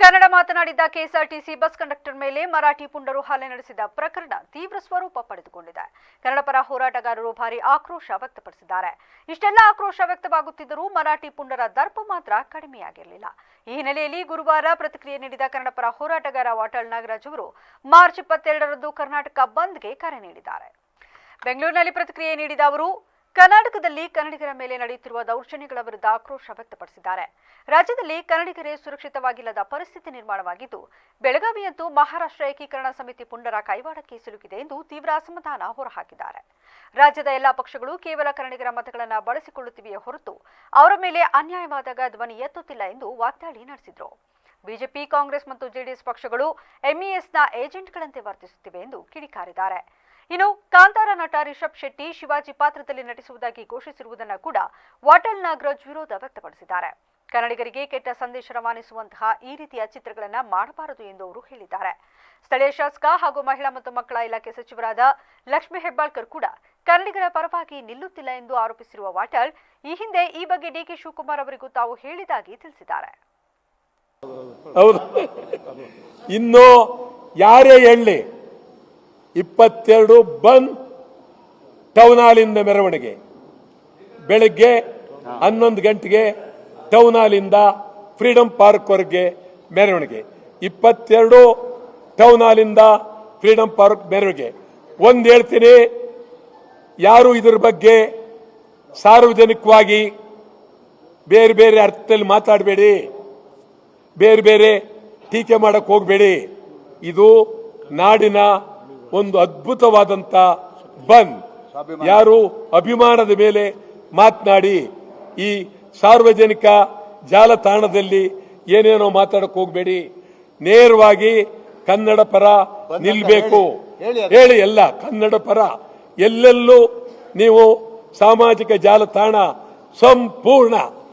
ಕನ್ನಡ ಮಾತನಾಡಿದ್ದ KSRTC bus conductor ಮೇಲೆ ಮರಾಠಿ ಪುಂಡರು ಹಲ್ಲೆ ನಡೆಸಿದ ಪ್ರಕರಣ ತೀವ್ರ ಸ್ವರೂಪ ಪಡೆದುಕೊಂಡಿದೆ. ಕನ್ನಡ ಪರ ಹೋರಾಟಗಾರರು ಭಾರಿ ಆಕ್ರೋಶ ವ್ಯಕ್ತಪಡಿಸಿದ್ದಾರೆ. ಇಷ್ಟೆಲ್ಲ ಆಕ್ರೋಶ ವ್ಯಕ್ತವಾಗುತ್ತಿದ್ದರೂ ಮರಾಠಿ ಪುಂಡರ ದರ್ಪ ಮಾತ್ರ ಕಡಿಮೆಯಾಗಿರಲಿಲ್ಲ. ಈ ಹಿನ್ನೆಲೆಯಲ್ಲಿ ಗುರುವಾರ ಪ್ರತಿಕ್ರಿಯೆ ನೀಡಿದ ಕನ್ನಡ ಪರ ಹೋರಾಟಗಾರ ವಾಟಾಳ್ ನಾಗರಾಜ್ ಅವರು ಮಾರ್ಚ್ ಇಪ್ಪತ್ತೆರಡರಂದು ಕರ್ನಾಟಕ ಬಂದ್ಗೆ ಕರೆ ನೀಡಿದ್ದಾರೆ. ಬೆಂಗಳೂರಿನಲ್ಲಿ ಪ್ರತಿಕ್ರಿಯೆ ನೀಡಿದ ಅವರು ಕರ್ನಾಟಕದಲ್ಲಿ ಕನ್ನಡಿಗರ ಮೇಲೆ ನಡೆಯುತ್ತಿರುವ ದೌರ್ಜನ್ಯಗಳ ವಿರುದ್ಧ ಆಕ್ರೋಶ ವ್ಯಕ್ತಪಡಿಸಿದ್ದಾರೆ. ರಾಜ್ಯದಲ್ಲಿ ಕನ್ನಡಿಗರೇ ಸುರಕ್ಷಿತವಾಗಿಲ್ಲದ ಪರಿಸ್ಥಿತಿ ನಿರ್ಮಾಣವಾಗಿದ್ದು, ಬೆಳಗಾವಿಯಂತೂ ಮಹಾರಾಷ್ಟ್ರ ಏಕೀಕರಣ ಸಮಿತಿ ಪುಂಡರ ಕೈವಾಡಕ್ಕೆ ಸಿಲುಕಿದೆ ಎಂದು ತೀವ್ರ ಅಸಮಾಧಾನ ಹೊರಹಾಕಿದ್ದಾರೆ. ರಾಜ್ಯದ ಎಲ್ಲಾ ಪಕ್ಷಗಳು ಕೇವಲ ಕನ್ನಡಿಗರ ಮತಗಳನ್ನು ಬಳಸಿಕೊಳ್ಳುತ್ತಿವೆಯೇ ಹೊರತು ಅವರ ಮೇಲೆ ಅನ್ಯಾಯವಾದಾಗ ಧ್ವನಿ ಎತ್ತುತ್ತಿಲ್ಲ ಎಂದು ವಾಗ್ದಾಳಿ ನಡೆಸಿದರು. ಬಿಜೆಪಿ, ಕಾಂಗ್ರೆಸ್ ಮತ್ತು ಜೆಡಿಎಸ್ ಪಕ್ಷಗಳು ಎಂಇಎಸ್ನ ಏಜೆಂಟ್ಗಳಂತೆ ವರ್ತಿಸುತ್ತಿವೆ ಎಂದು ಕಿಡಿಕಾರಿದ್ದಾರೆ. ಇನ್ನು ಕಾಂತಾರ ನಟ ರಿಷಬ್ ಶೆಟ್ಟಿ ಶಿವಾಜಿ ಪಾತ್ರದಲ್ಲಿ ನಟಿಸುವುದಾಗಿ ಘೋಷಿಸಿರುವುದನ್ನು ಕೂಡ ವಾಟಲ್ ನಾಗರಾಜ್ ವಿರೋಧ ವ್ಯಕ್ತಪಡಿಸಿದ್ದಾರೆ. ಕನ್ನಡಿಗರಿಗೆ ಕೆಟ್ಟ ಸಂದೇಶ ರವಾನಿಸುವಂತಹ ಈ ರೀತಿಯ ಚಿತ್ರಗಳನ್ನು ಮಾಡಬಾರದು ಎಂದು ಅವರು ಹೇಳಿದ್ದಾರೆ. ಸ್ಥಳೀಯ ಶಾಸಕ ಹಾಗೂ ಮಹಿಳಾ ಮತ್ತು ಮಕ್ಕಳ ಇಲಾಖೆ ಸಚಿವರಾದ ಲಕ್ಷ್ಮೀ ಹೆಬ್ಬಾಳ್ಕರ್ ಕೂಡ ಕನ್ನಡಿಗರ ಪರವಾಗಿ ನಿಲ್ಲುತ್ತಿಲ್ಲ ಎಂದು ಆರೋಪಿಸಿರುವ ವಾಟಾಳ್ ಈ ಹಿಂದೆ ಈ ಬಗ್ಗೆ ಡಿಕೆ ಶಿವಕುಮಾರ್ ಅವರಿಗೂ ತಾವು ಹೇಳಿದಾಗಿ ತಿಳಿಸಿದ್ದಾರೆ. ಇನ್ನು ಯಾರೇ ಹೇಳಲಿ ಇಪ್ಪತ್ತೆರಡು ಬನ್ ಟೌನ್ ಹಾಲಿಂದ ಮೆರವಣಿಗೆ. ಬೆಳಗ್ಗೆ ಹನ್ನೊಂದು ಗಂಟೆಗೆ ಟೌನ್ ಹಾಲಿಂದ ಫ್ರೀಡಂ ಪಾರ್ಕ್ ವರೆಗೆ ಮೆರವಣಿಗೆ. ಇಪ್ಪತ್ತೆರಡು ಟೌನ್ ಹಾಲಿಂದ ಫ್ರೀಡಂ ಪಾರ್ಕ್ ಮೆರವಣಿಗೆ. ಒಂದು ಹೇಳ್ತೀನಿ, ಯಾರು ಇದ್ರ ಬಗ್ಗೆ ಸಾರ್ವಜನಿಕವಾಗಿ ಬೇರೆ ಬೇರೆ ಅರ್ಥದಲ್ಲಿ ಮಾತಾಡಬೇಡಿ. ಬೇರೆ ಬೇರೆ ಟೀಕೆ ಮಾಡಕ್ ಹೋಗಬೇಡಿ. ಇದು ನಾಡಿನ ಒಂದು ಅದ್ಭುತವಾದಂತ ಬಂದ್ ಯಾರು? ಅಭಿಮಾನದ ಮೇಲೆ ಮಾತನಾಡಿ. ಈ ಸಾರ್ವಜನಿಕ ಜಾಲತಾಣದಲ್ಲಿ ಏನೇನೋ ಮಾತಾಡಕ್ ಹೋಗಬೇಡಿ. ನೇರವಾಗಿ ಕನ್ನಡ ಪರ ನಿಲ್ಬೇಕು. ಹೇಳಿ ಎಲ್ಲ ಕನ್ನಡ ಪರ. ಎಲ್ಲೆಲ್ಲೂ ನೀವು ಸಾಮಾಜಿಕ ಜಾಲತಾಣ ಸಂಪೂರ್ಣ.